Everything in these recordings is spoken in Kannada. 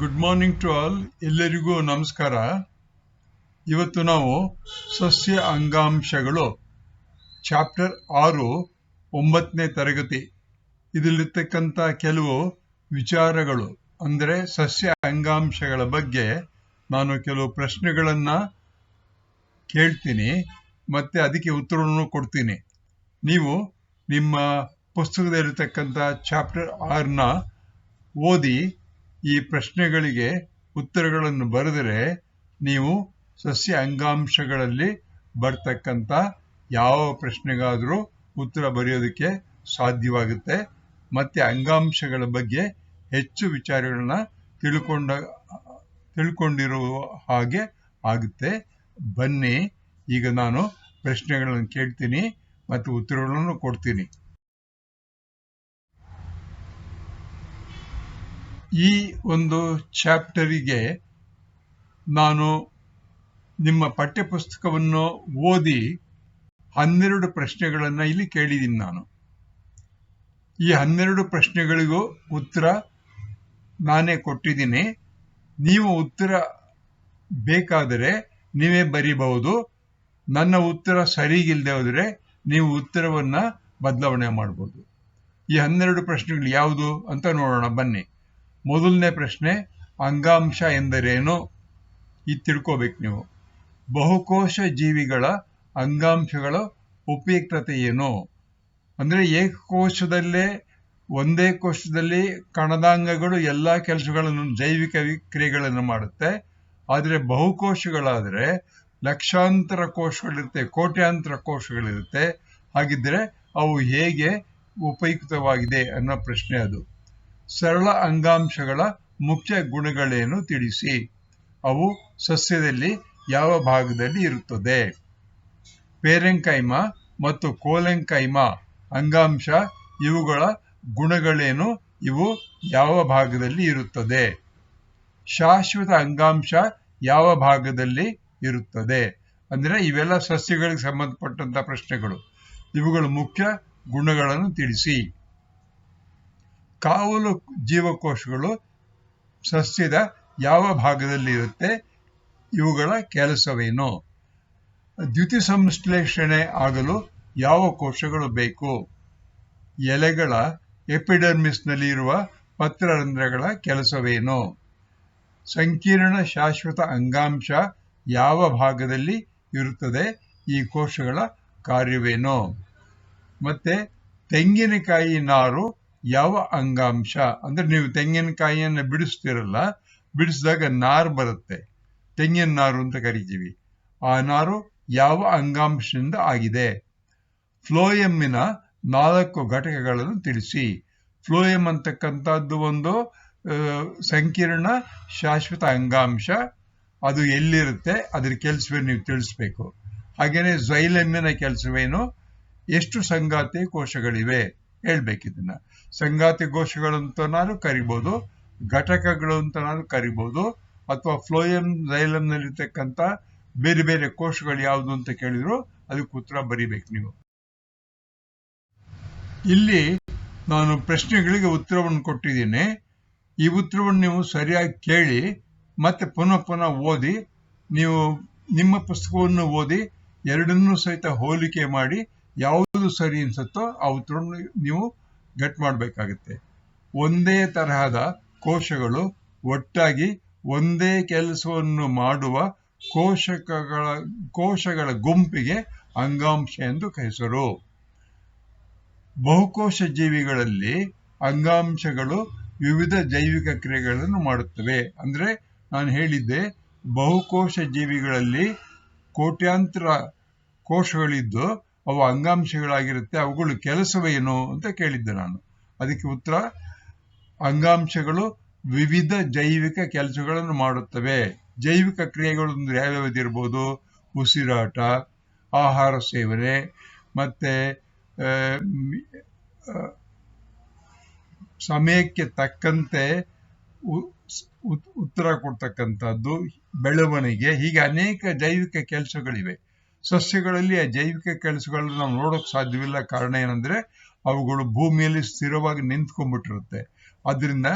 ಗುಡ್ ಮಾರ್ನಿಂಗ್ ಟು ಆಲ್ ಎಲ್ಲರಿಗೂ ನಮಸ್ಕಾರ. ಇವತ್ತು ನಾವು ಸಸ್ಯ ಅಂಗಾಂಶಗಳು ಚಾಪ್ಟರ್ ಆರು, ಒಂಬತ್ತನೇ ತರಗತಿ. ಇದರಲ್ಲಿರ್ತಕ್ಕಂಥ ಕೆಲವು ವಿಚಾರಗಳು, ಅಂದರೆ ಸಸ್ಯ ಅಂಗಾಂಶಗಳ ಬಗ್ಗೆ ನಾನು ಕೆಲವು ಪ್ರಶ್ನೆಗಳನ್ನು ಕೇಳ್ತೀನಿ, ಮತ್ತು ಅದಕ್ಕೆ ಉತ್ತರವನ್ನು ಕೊಡ್ತೀನಿ. ನೀವು ನಿಮ್ಮ ಪುಸ್ತಕದಲ್ಲಿರ್ತಕ್ಕಂಥ ಚಾಪ್ಟರ್ ಆರ್ನ ಓದಿ ಈ ಪ್ರಶ್ನೆಗಳಿಗೆ ಉತ್ತರಗಳನ್ನು ಬರೆದರೆ ನೀವು ಸಸ್ಯ ಅಂಗಾಂಶಗಳಲ್ಲಿ ಬರ್ತಕ್ಕಂಥ ಯಾವ ಪ್ರಶ್ನೆಗಾದರೂ ಉತ್ತರ ಬರೆಯೋದಕ್ಕೆ ಸಾಧ್ಯವಾಗುತ್ತೆ. ಮತ್ತೆ ಅಂಗಾಂಶಗಳ ಬಗ್ಗೆ ಹೆಚ್ಚು ವಿಚಾರಗಳನ್ನ ತಿಳ್ಕೊಂಡ ತಿಳ್ಕೊಂಡಿರುವ ಹಾಗೆ ಆಗುತ್ತೆ. ಬನ್ನಿ, ಈಗ ನಾನು ಪ್ರಶ್ನೆಗಳನ್ನು ಕೇಳ್ತೀನಿ ಮತ್ತು ಉತ್ತರಗಳನ್ನು ಕೊಡ್ತೀನಿ. ಈ ಒಂದು ಚಾಪ್ಟರಿಗೆ ನಾನು ನಿಮ್ಮ ಪಠ್ಯಪುಸ್ತಕವನ್ನು ಓದಿ ಹನ್ನೆರಡು ಪ್ರಶ್ನೆಗಳನ್ನು ಇಲ್ಲಿ ಕೇಳಿದ್ದೀನಿ ನಾನು. ಈ ಹನ್ನೆರಡು ಪ್ರಶ್ನೆಗಳಿಗೂ ಉತ್ತರ ನಾನೇ ಕೊಟ್ಟಿದ್ದೀನಿ. ನೀವು ಉತ್ತರ ಬೇಕಾದರೆ ನೀವೇ ಬರೀಬಹುದು. ನನ್ನ ಉತ್ತರ ಸರಿಗಿಲ್ಲದೆ ಹೋದರೆ ನೀವು ಉತ್ತರವನ್ನು ಬದಲಾವಣೆ ಮಾಡ್ಬೋದು. ಈ ಹನ್ನೆರಡು ಪ್ರಶ್ನೆಗಳು ಯಾವುದು ಅಂತ ನೋಡೋಣ, ಬನ್ನಿ. ಮೊದಲನೇ ಪ್ರಶ್ನೆ, ಅಂಗಾಂಶ ಎಂದರೇನು? ಇದು ತಿಳ್ಕೋಬೇಕು ನೀವು. ಬಹುಕೋಶ ಜೀವಿಗಳ ಅಂಗಾಂಶಗಳ ಉಪಯುಕ್ತತೆ ಏನು? ಅಂದ್ರೆ ಏಕಕೋಶದಲ್ಲೇ, ಒಂದೇ ಕೋಶದಲ್ಲಿ ಕಣದಾಂಗಗಳು ಎಲ್ಲ ಕೆಲಸಗಳನ್ನು ಜೈವಿಕ ಕ್ರಿಯೆಗಳನ್ನು ಮಾಡುತ್ತೆ. ಆದರೆ ಬಹುಕೋಶಗಳಾದರೆ ಲಕ್ಷಾಂತರ ಕೋಶಗಳಿರುತ್ತೆ, ಕೋಟ್ಯಾಂತರ ಕೋಶಗಳಿರುತ್ತೆ. ಹಾಗಿದ್ರೆ ಅವು ಹೇಗೆ ಉಪಯುಕ್ತವಾಗಿದೆ ಅನ್ನೋ ಪ್ರಶ್ನೆ ಅದು. ಸರಳ ಅಂಗಾಂಶಗಳ ಮುಖ್ಯ ಗುಣಗಳೇನು ತಿಳಿಸಿ? ಅವು ಸಸ್ಯದಲ್ಲಿ ಯಾವ ಭಾಗದಲ್ಲಿ ಇರುತ್ತದೆ? ಪೇರೆಂಕೈಮ ಮತ್ತು ಕೋಲೆಂಕೈಮ ಅಂಗಾಂಶ ಇವುಗಳ ಗುಣಗಳೇನು? ಇವು ಯಾವ ಭಾಗದಲ್ಲಿ ಇರುತ್ತದೆ? ಶಾಶ್ವತ ಅಂಗಾಂಶ ಯಾವ ಭಾಗದಲ್ಲಿ ಇರುತ್ತದೆ? ಅಂದರೆ ಇವೆಲ್ಲ ಸಸ್ಯಗಳಿಗೆ ಸಂಬಂಧಪಟ್ಟಂಥ ಪ್ರಶ್ನೆಗಳು. ಇವುಗಳ ಮುಖ್ಯ ಗುಣಗಳನ್ನು ತಿಳಿಸಿ. ಕಾವಲು ಜೀವಕೋಶಗಳು ಸಸ್ಯದ ಯಾವ ಭಾಗದಲ್ಲಿ ಇರುತ್ತೆ, ಇವುಗಳ ಕೆಲಸವೇನು? ದ್ಯುತಿ ಸಂಶ್ಲೇಷಣೆ ಆಗಲು ಯಾವ ಕೋಶಗಳು ಬೇಕು? ಎಲೆಗಳ ಎಪಿಡರ್ಮಿಸ್ನಲ್ಲಿ ಇರುವ ಪತ್ರರಂಧ್ರಗಳ ಕೆಲಸವೇನು? ಸಂಕೀರ್ಣ ಶಾಶ್ವತ ಅಂಗಾಂಶ ಯಾವ ಭಾಗದಲ್ಲಿ ಇರುತ್ತದೆ, ಈ ಕೋಶಗಳ ಕಾರ್ಯವೇನು? ಮತ್ತೆ ತೆಂಗಿನಕಾಯಿ ನಾರು ಯಾವ ಅಂಗಾಂಶ? ಅಂದ್ರೆ ನೀವು ತೆಂಗಿನಕಾಯಿಯನ್ನು ಬಿಡಿಸ್ತಿರಲ್ಲ, ಬಿಡಿಸಿದಾಗ ನಾರು ಬರುತ್ತೆ. ತೆಂಗಿನ ನಾರು ಅಂತ ಕರಿತೀವಿ. ಆ ನಾರು ಯಾವ ಅಂಗಾಂಶದಿಂದ ಆಗಿದೆ? ಫ್ಲೋಯಮ್ಮಿನ ನಾಲ್ಕು ಘಟಕಗಳನ್ನು ತಿಳಿಸಿ. ಫ್ಲೋಯಮ್ ಅಂತಕ್ಕಂಥದ್ದು ಒಂದು ಸಂಕೀರ್ಣ ಶಾಶ್ವತ ಅಂಗಾಂಶ. ಅದು ಎಲ್ಲಿರುತ್ತೆ? ಅದ್ರ ಕೆಲಸವೇ ನೀವು ತಿಳಿಸ್ಬೇಕು. ಹಾಗೆಯೇ ಝೈಲಮ್ಮಿನ ಕೆಲಸವೇನು? ಎಷ್ಟು ಸಂಗಾತಿ ಕೋಶಗಳಿವೆ? ಹೇಳ್ಬೇಕಿದನ್ನ. ಸಂಗಾತಿ ಘೋಷಗಳಂತ ನಾನು ಕರಿಬಹುದು ಘಟಕಗಳು ನಾನು ಕರಿಬಹುದು ಅಥವಾ ಫ್ಲೋಯಂ ಝೈಲಂನಲ್ಲಿರ್ತಕ್ಕಂಥ ಬೇರೆ ಬೇರೆ ಕೋಶಗಳು ಯಾವುದು ಅಂತ ಕೇಳಿದ್ರು ಅದಕ್ಕೆ ಉತ್ತರ ಬರಿಬೇಕು ನೀವು. ಇಲ್ಲಿ ನಾನು ಪ್ರಶ್ನೆಗಳಿಗೆ ಉತ್ತರವನ್ನು ಕೊಟ್ಟಿದ್ದೀನಿ. ಈ ಉತ್ತರವನ್ನು ನೀವು ಸರಿಯಾಗಿ ಕೇಳಿ, ಮತ್ತೆ ಪುನಃ ಪುನಃ ಓದಿ, ನೀವು ನಿಮ್ಮ ಪುಸ್ತಕವನ್ನು ಓದಿ, ಎರಡನ್ನೂ ಸಹಿತ ಹೋಲಿಕೆ ಮಾಡಿ ಯಾವುದು ಸರಿ ಅನ್ಸುತ್ತೋ ಉತ್ತರವನ್ನು ನೀವು ಗಟ್ ಮಾಡಬೇಕಾಗುತ್ತೆ. ಒಂದೇ ತರಹದ ಕೋಶಗಳು ಒಟ್ಟಾಗಿ ಒಂದೇ ಕೆಲಸವನ್ನು ಮಾಡುವ ಕೋಶಕಗಳ, ಕೋಶಗಳ ಗುಂಪಿಗೆ ಅಂಗಾಂಶ ಎಂದು ಹೆಸರು. ಬಹುಕೋಶ ಜೀವಿಗಳಲ್ಲಿ ಅಂಗಾಂಶಗಳು ವಿವಿಧ ಜೈವಿಕ ಕ್ರಿಯೆಗಳನ್ನು ಮಾಡುತ್ತವೆ. ಅಂದ್ರೆ ನಾನು ಹೇಳಿದ್ದೆ, ಬಹುಕೋಶ ಜೀವಿಗಳಲ್ಲಿ ಕೋಟ್ಯಾಂತರ ಕೋಶಗಳಿದ್ದು ಅವು ಅಂಗಾಂಶಗಳಾಗಿರುತ್ತೆ, ಅವುಗಳು ಕೆಲಸವೇನು ಅಂತ ಕೇಳಿದ್ದೆ ನಾನು. ಅದಕ್ಕೆ ಉತ್ತರ, ಅಂಗಾಂಶಗಳು ವಿವಿಧ ಜೈವಿಕ ಕೆಲಸಗಳನ್ನು ಮಾಡುತ್ತವೆ. ಜೈವಿಕ ಕ್ರಿಯೆಗಳು ಯಾವ್ಯಾವ್ದಿರ್ಬೋದು ಉಸಿರಾಟ, ಆಹಾರ ಸೇವನೆ, ಮತ್ತೆ ಸಮಯಕ್ಕೆ ತಕ್ಕಂತೆ ಉತ್ತರ ಕೊಡ್ತಕ್ಕಂಥದ್ದು, ಬೆಳವಣಿಗೆ, ಹೀಗೆ ಅನೇಕ ಜೈವಿಕ ಕೆಲಸಗಳಿವೆ. ಸಸ್ಯಗಳಲ್ಲಿ ಆ ಜೈವಿಕ ಕೆಲಸಗಳನ್ನ ನಾವು ನೋಡೋಕೆ ಸಾಧ್ಯವಿಲ್ಲ. ಕಾರಣ ಏನಂದ್ರೆ, ಅವುಗಳು ಭೂಮಿಯಲ್ಲಿ ಸ್ಥಿರವಾಗಿ ನಿಂತ್ಕೊಂಡ್ಬಿಟ್ಟಿರುತ್ತೆ. ಅದರಿಂದ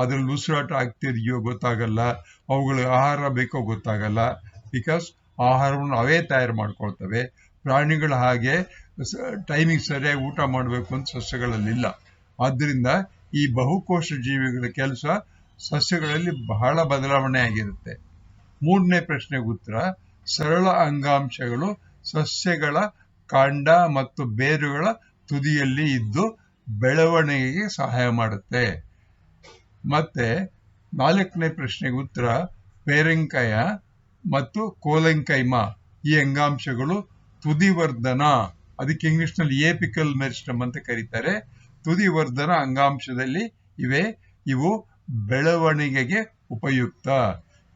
ಅದ್ರಲ್ಲಿ ಉಸಿರಾಟ ಆಗ್ತಿದೆಯೋ ಗೊತ್ತಾಗಲ್ಲ. ಅವುಗಳಿಗೆ ಆಹಾರ ಬೇಕೋ ಗೊತ್ತಾಗಲ್ಲ. ಬಿಕಾಸ್ ಆಹಾರವನ್ನು ಅವೇ ತಯಾರು ಮಾಡ್ಕೊಳ್ತವೆ. ಪ್ರಾಣಿಗಳ ಹಾಗೆ ಟೈಮಿಂಗ್ ಸರಿಯಾಗಿ ಊಟ ಮಾಡಬೇಕು ಅಂತ ಸಸ್ಯಗಳಲ್ಲಿಲ್ಲ ಆದ್ದರಿಂದ ಈ ಬಹುಕೋಶ ಜೀವಿಗಳ ಕೆಲಸ ಸಸ್ಯಗಳಲ್ಲಿ ಬಹಳ ಬದಲಾವಣೆ ಆಗಿರುತ್ತೆ. ಮೂರನೇ ಪ್ರಶ್ನೆಗೆ ಉತ್ತರ ಸರಳ ಅಂಗಾಂಶಗಳು ಸಸ್ಯಗಳ ಕಾಂಡ ಮತ್ತು ಬೇರುಗಳ ತುದಿಯಲ್ಲಿ ಇದ್ದು ಬೆಳವಣಿಗೆಗೆ ಸಹಾಯ ಮಾಡುತ್ತೆ. ಮತ್ತೆ ನಾಲ್ಕನೇ ಪ್ರಶ್ನೆಗೆ ಉತ್ತರ ಪೇರೆಂಕಯ ಮತ್ತು ಕೋಲೆಂಕೈಮ ಈ ಅಂಗಾಂಶಗಳು ತುದಿವರ್ಧನ, ಅದಕ್ಕೆ ಇಂಗ್ಲಿಷ್ನಲ್ಲಿ ಏಪಿಕಲ್ ಮೆರಿಸ್ಟಮ್ ಅಂತ ಕರೀತಾರೆ. ತುದಿವರ್ಧನ ಅಂಗಾಂಶದಲ್ಲಿ ಇವೆ, ಇವು ಬೆಳವಣಿಗೆಗೆ ಉಪಯುಕ್ತ.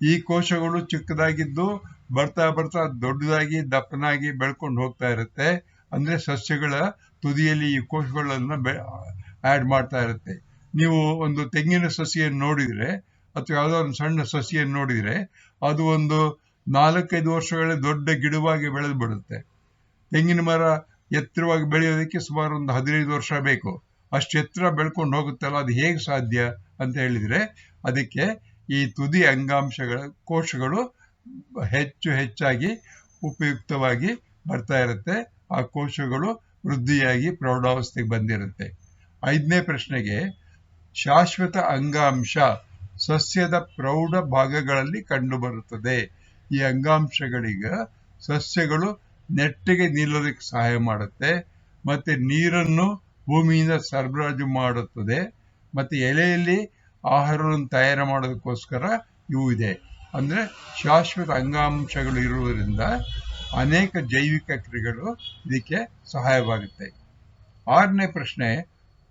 ಈ ಕೋಶಗಳು ಚಿಕ್ಕದಾಗಿದ್ದು ಬರ್ತಾ ಬರ್ತಾ ದೊಡ್ಡದಾಗಿ, ದಪ್ಪನಾಗಿ ಬೆಳ್ಕೊಂಡು ಹೋಗ್ತಾ ಇರುತ್ತೆ. ಅಂದ್ರೆ ಸಸ್ಯಗಳ ತುದಿಯಲ್ಲಿ ಈ ಕೋಶಗಳನ್ನ ಆ್ಯಡ್ ಮಾಡ್ತಾ ಇರುತ್ತೆ. ನೀವು ಒಂದು ತೆಂಗಿನ ಸಸಿಯನ್ನು ನೋಡಿದ್ರೆ ಅಥವಾ ಯಾವುದೋ ಒಂದು ಸಣ್ಣ ಸಸಿಯನ್ನು ನೋಡಿದ್ರೆ ಅದು ಒಂದು ನಾಲ್ಕೈದು ವರ್ಷಗಳ ದೊಡ್ಡ ಗಿಡವಾಗಿ ಬೆಳೆದು ಬಿಡುತ್ತೆ ತೆಂಗಿನ ಮರ ಎತ್ತರವಾಗಿ ಬೆಳೆಯೋದಕ್ಕೆ ಸುಮಾರು ಒಂದು ಹದಿನೈದು ವರ್ಷ ಬೇಕು. ಅಷ್ಟು ಎತ್ತರ ಬೆಳ್ಕೊಂಡು ಹೋಗುತ್ತಲ್ಲ, ಅದು ಹೇಗೆ ಸಾಧ್ಯ ಅಂತ ಹೇಳಿದ್ರೆ ಅದಕ್ಕೆ ಈ ತುದಿ ಅಂಗಾಂಶಗಳ ಕೋಶಗಳು ಹೆಚ್ಚು ಹೆಚ್ಚಾಗಿ ಉಪಯುಕ್ತವಾಗಿ ಬರ್ತಾ ಇರುತ್ತೆ. ಆ ಕೋಶಗಳು ವೃದ್ಧಿಯಾಗಿ ಪ್ರೌಢಾವಸ್ಥೆಗೆ ಬಂದಿರುತ್ತೆ. ಐದನೇ ಪ್ರಶ್ನೆಗೆ ಶಾಶ್ವತ ಅಂಗಾಂಶ ಸಸ್ಯದ ಪ್ರೌಢ ಭಾಗಗಳಲ್ಲಿ ಕಂಡುಬರುತ್ತದೆ. ಈ ಅಂಗಾಂಶಗಳಿಗ ಸಸ್ಯಗಳು ನೆಟ್ಟಿಗೆ ನಿಲ್ಲೋದಕ್ಕೆ ಸಹಾಯ ಮಾಡುತ್ತೆ. ಮತ್ತೆ ನೀರನ್ನು ಭೂಮಿಯಿಂದ ಸರಬರಾಜು ಮಾಡುತ್ತದೆ. ಮತ್ತೆ ಎಲೆಯಲ್ಲಿ ಆಹಾರವನ್ನು ತಯಾರು ಮಾಡೋದಕ್ಕೋಸ್ಕರ ಇವು ಇದೆ. ಅಂದ್ರೆ ಶಾಶ್ವತ ಅಂಗಾಂಶಗಳು ಇರುವುದರಿಂದ ಅನೇಕ ಜೈವಿಕ ಕ್ರಿಯೆಗಳು ಇದಕ್ಕೆ ಸಹಾಯವಾಗುತ್ತೆ. ಆರನೇ ಪ್ರಶ್ನೆ,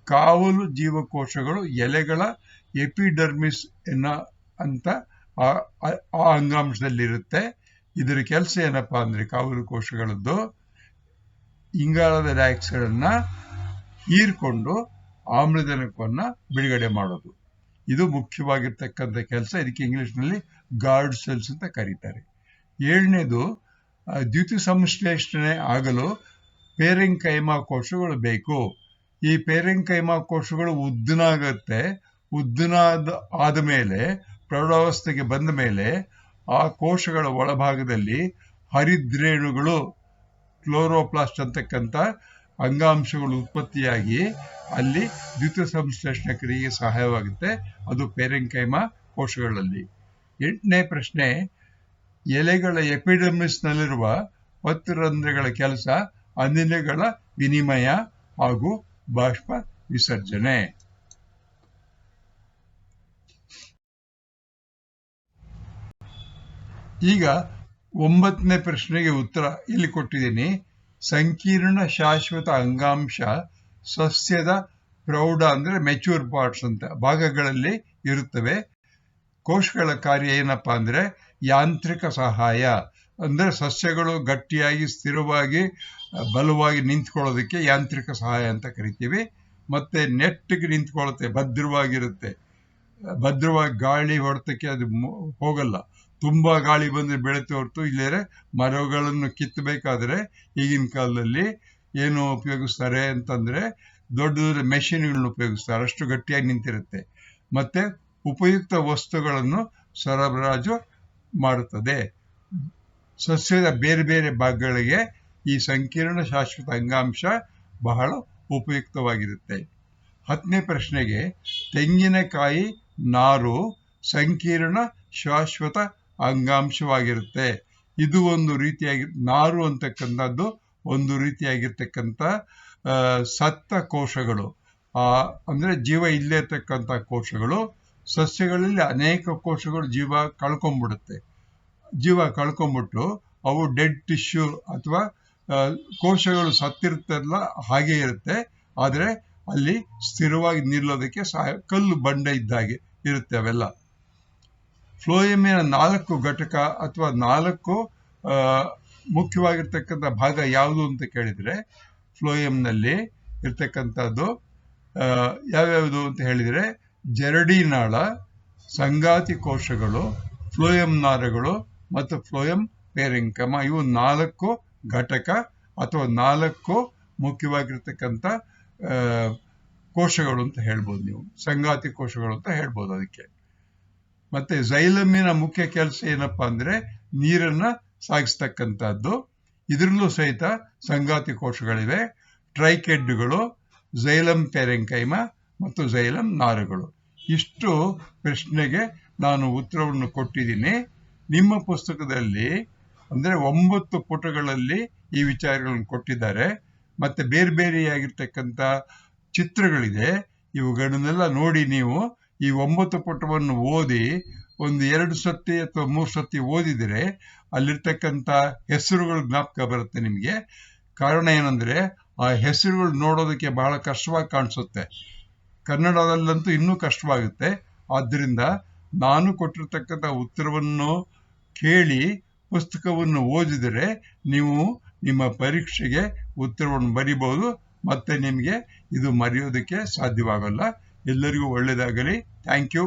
ಕಾವಲು ಜೀವಕೋಶಗಳು ಎಲೆಗಳ ಎಪಿಡರ್ಮಿಸ್ ಎನ್ನ ಅಂತ ಆ ಅಂಗಾಂಶದಲ್ಲಿರುತ್ತೆ. ಇದರ ಕೆಲಸ ಏನಪ್ಪ ಅಂದ್ರೆ ಕಾವಲು ಕೋಶಗಳದ್ದು ಇಂಗಾಲದ ಡೈಆಕ್ಸೈಡನ್ನು ಹೀರ್ಕೊಂಡು ಆಮ್ಲಜನಕವನ್ನು ಬಿಡುಗಡೆ ಮಾಡೋದು. ಇದು ಮುಖ್ಯವಾಗಿರ್ತಕ್ಕಂಥ ಕೆಲಸ. ಇದಕ್ಕೆ ಇಂಗ್ಲಿಷ್ನಲ್ಲಿ ಗಾರ್ಡ್ ಸೆಲ್ಸ್ ಅಂತ ಕರೀತಾರೆ. ಏಳನೇದು ದ್ಯುತಿ ಸಂಶ್ಲೇಷಣೆ ಆಗಲು ಪೇರೆಂಕೈಮಾ ಕೋಶಗಳು ಬೇಕು. ಈ ಪೇರೆಂಕೈಮಾ ಕೋಶಗಳು ಉದ್ದನಾಗತ್ತೆ. ಉದ್ದನಾದ ಆದ ಮೇಲೆ ಪ್ರೌಢಾವಸ್ಥೆಗೆ ಬಂದ ಮೇಲೆ ಆ ಕೋಶಗಳ ಒಳಭಾಗದಲ್ಲಿ ಹರಿದ್ರೇಣುಗಳು, ಕ್ಲೋರೋಪ್ಲಾಸ್ಟ್ ಅಂತಕ್ಕಂಥ ಅಂಗಾಂಶಗಳು ಉತ್ಪತ್ತಿಯಾಗಿ ಅಲ್ಲಿ ದ್ವಿತೀಯ ಸಂಶ್ಲೇಷಣೆ ಕ್ರಿಯೆಗೆ ಸಹಾಯವಾಗುತ್ತೆ. ಅದು ಪೇರೆಂಕೈಮ ಕೋಶಗಳಲ್ಲಿ. ಎಂಟನೇ ಪ್ರಶ್ನೆ, ಎಲೆಗಳ ಎಪಿಡಮಿಸ್ನಲ್ಲಿರುವ ಪತ್ರರಂಧ್ರಗಳ ಕೆಲಸ ಅನಿಲಗಳ ವಿನಿಮಯ ಹಾಗೂ ಬಾಷ್ಪ ವಿಸರ್ಜನೆ. ಈಗ ಒಂಬತ್ತನೇ ಪ್ರಶ್ನೆಗೆ ಉತ್ತರ ಇಲ್ಲಿ ಕೊಟ್ಟಿದ್ದೀನಿ. ಸಂಕೀರ್ಣ ಶಾಶ್ವತ ಅಂಗಾಂಶ ಸಸ್ಯದ ಪ್ರೌಢ ಅಂದ್ರೆ ಮೆಚೂರ್ ಪಾರ್ಟ್ಸ್ ಅಂತ ಭಾಗಗಳಲ್ಲಿ ಇರುತ್ತವೆ. ಕೋಶಗಳ ಕಾರ್ಯ ಏನಪ್ಪಾ ಅಂದ್ರೆ ಯಾಂತ್ರಿಕ ಸಹಾಯ ಅಂದ್ರೆ ಸಸ್ಯಗಳು ಗಟ್ಟಿಯಾಗಿ, ಸ್ಥಿರವಾಗಿ, ಬಲವಾಗಿ ನಿಂತ್ಕೊಳ್ಳೋದಕ್ಕೆ ಯಾಂತ್ರಿಕ ಸಹಾಯ ಅಂತ ಕರಿತೀವಿ. ಮತ್ತೆ ನೆಟ್ಟಿಗೆ ನಿಂತ್ಕೊಳ್ಳುತ್ತೆ, ಭದ್ರವಾಗಿರುತ್ತೆ. ಭದ್ರವಾಗಿ ಗಾಳಿ ಹೊಡೆತಕ್ಕೆ ಅದು ಹೋಗಲ್ಲ. ತುಂಬಾ ಗಾಳಿ ಬಂದ್ರೆ ಬೆಳೆತು ಹೊರತು ಇಲ್ಲೇ ಮರಗಳನ್ನು ಕಿತ್ತಬೇಕಾದ್ರೆ ಈಗಿನ ಕಾಲದಲ್ಲಿ ಏನು ಉಪಯೋಗಿಸ್ತಾರೆ ಅಂತಂದ್ರೆ ದೊಡ್ಡ ದೊಡ್ಡ ಮೆಷಿನ್ಗಳನ್ನ ಉಪಯೋಗಿಸ್ತಾರೆ. ಅಷ್ಟು ಗಟ್ಟಿಯಾಗಿ ನಿಂತಿರುತ್ತೆ. ಮತ್ತೆ ಉಪಯುಕ್ತ ವಸ್ತುಗಳನ್ನು ಸರಬರಾಜು ಮಾಡುತ್ತದೆ. ಸಸ್ಯದ ಬೇರೆ ಬೇರೆ ಭಾಗಗಳಿಗೆ ಈ ಸಂಕೀರ್ಣ ಶಾಶ್ವತ ಅಂಗಾಂಶ ಬಹಳ ಉಪಯುಕ್ತವಾಗಿರುತ್ತೆ. ಹತ್ತನೇ ಪ್ರಶ್ನೆಗೆ ತೆಂಗಿನಕಾಯಿ ನಾರು ಸಂಕೀರ್ಣ ಶಾಶ್ವತ ಅಂಗಾಂಶವಾಗಿರುತ್ತೆ. ಇದು ಒಂದು ರೀತಿಯಾಗಿ, ನಾರು ಅಂತಕ್ಕಂಥದ್ದು ಒಂದು ರೀತಿಯಾಗಿರ್ತಕ್ಕಂಥ ಸತ್ತ ಕೋಶಗಳು. ಆ, ಅಂದ್ರೆ ಜೀವ ಇಲ್ಲೇ ಇರ್ತಕ್ಕಂಥ ಕೋಶಗಳು. ಸಸ್ಯಗಳಲ್ಲಿ ಅನೇಕ ಕೋಶಗಳು ಜೀವ ಕಳ್ಕೊಂಡ್ಬಿಡುತ್ತೆ ಜೀವ ಕಳ್ಕೊಂಡ್ಬಿಟ್ಟು ಅವು ಡೆಡ್ ಟಿಶ್ಯೂ ಅಥವಾ ಕೋಶಗಳು ಸತ್ತಿರ್ತಲ್ಲ ಹಾಗೆ ಇರುತ್ತೆ. ಆದರೆ ಅಲ್ಲಿ ಸ್ಥಿರವಾಗಿ ನಿಲ್ಲೋದಕ್ಕೆ ಸಹ ಕಲ್ಲು ಬಂಡೆ ಇದ್ದಾಗೆ ಇರುತ್ತೆ ಅವೆಲ್ಲ. ಫ್ಲೋಯಮಿನ ನಾಲ್ಕು ಘಟಕ ಅಥವಾ ನಾಲ್ಕು ಮುಖ್ಯವಾಗಿರ್ತಕ್ಕಂಥ ಭಾಗ ಯಾವುದು ಅಂತ ಕೇಳಿದ್ರೆ ಫ್ಲೋಯಮ್ನಲ್ಲಿ ಇರ್ತಕ್ಕಂಥದ್ದು ಯಾವ್ಯಾವುದು ಅಂತ ಹೇಳಿದ್ರೆ ಜರಡಿ ನಾಳ ಸಂಗಾತಿ ಕೋಶಗಳು, ಫ್ಲೋಯಂ ನಾರಗಳು ಮತ್ತು ಫ್ಲೋಯಂ ಪೇರಿಂಕಮ. ಇವು ನಾಲ್ಕು ಘಟಕ ಅಥವಾ ನಾಲ್ಕು ಮುಖ್ಯವಾಗಿರ್ತಕ್ಕಂಥ ಕೋಶಗಳು ಅಂತ ಹೇಳ್ಬೋದು ನೀವು. ಸಂಗಾತಿ ಕೋಶಗಳು ಅಂತ ಹೇಳ್ಬೋದು ಅದಕ್ಕೆ. ಮತ್ತೆ ಝೈಲಮಿನ ಮುಖ್ಯ ಕೆಲಸ ಏನಪ್ಪಾ ಅಂದ್ರೆ ನೀರನ್ನ ಸಾಗಿಸ್ತಕ್ಕಂಥದ್ದು. ಇದರಲ್ಲೂ ಸಹಿತ ಸಂಗಾತಿ ಕೋಶಗಳಿವೆ. ಟ್ರೈಕೆಡ್ಗಳು ಝೈಲಂ ಪೆರೆಂಕೈಮ ಮತ್ತು ಝೈಲಂ ನಾರುಗಳು. ಇಷ್ಟು ಪ್ರಶ್ನೆಗೆ ನಾನು ಉತ್ತರವನ್ನು ಕೊಟ್ಟಿದ್ದೀನಿ. ನಿಮ್ಮ ಪುಸ್ತಕದಲ್ಲಿ ಅಂದ್ರೆ ಒಂಬತ್ತು ಪುಟಗಳಲ್ಲಿ ಈ ವಿಚಾರಗಳನ್ನು ಕೊಟ್ಟಿದ್ದಾರೆ. ಮತ್ತೆ ಬೇರೆ ಬೇರೆಯಾಗಿರ್ತಕ್ಕಂಥ ಚಿತ್ರಗಳಿದೆ. ಇವುಗಳನ್ನೆಲ್ಲ ನೋಡಿ ನೀವು ಈ ಒಂಬತ್ತು ಪುಟವನ್ನು ಓದಿ ಒಂದು ಎರಡು ಸತಿ ಅಥವಾ ಮೂರು ಸತಿ ಓದಿದರೆ ಅಲ್ಲಿರ್ತಕ್ಕಂಥ ಹೆಸರುಗಳು ಜ್ಞಾಪಕ ಬರುತ್ತೆ ನಿಮಗೆ. ಕಾರಣ ಏನಂದ್ರೆ ಆ ಹೆಸರುಗಳು ನೋಡೋದಕ್ಕೆ ಬಹಳ ಕಷ್ಟವಾಗಿ ಕಾಣಿಸುತ್ತೆ. ಕನ್ನಡದಲ್ಲಂತೂ ಇನ್ನೂ ಕಷ್ಟವಾಗುತ್ತೆ. ಆದ್ದರಿಂದ ನಾನು ಕೊಟ್ಟಿರ್ತಕ್ಕಂಥ ಉತ್ತರವನ್ನು ಕೇಳಿ ಪುಸ್ತಕವನ್ನು ಓದಿದರೆ ನೀವು ನಿಮ್ಮ ಪರೀಕ್ಷೆಗೆ ಉತ್ತರವನ್ನು ಬರಿಬೋದು ಮತ್ತೆ ನಿಮಗೆ ಇದು ಮರೆಯೋದಕ್ಕೆ ಸಾಧ್ಯವಾಗಲ್ಲ. ಎಲ್ಲರಿಗೂ ಒಳ್ಳೆಯದಾಗಲಿ. Thank you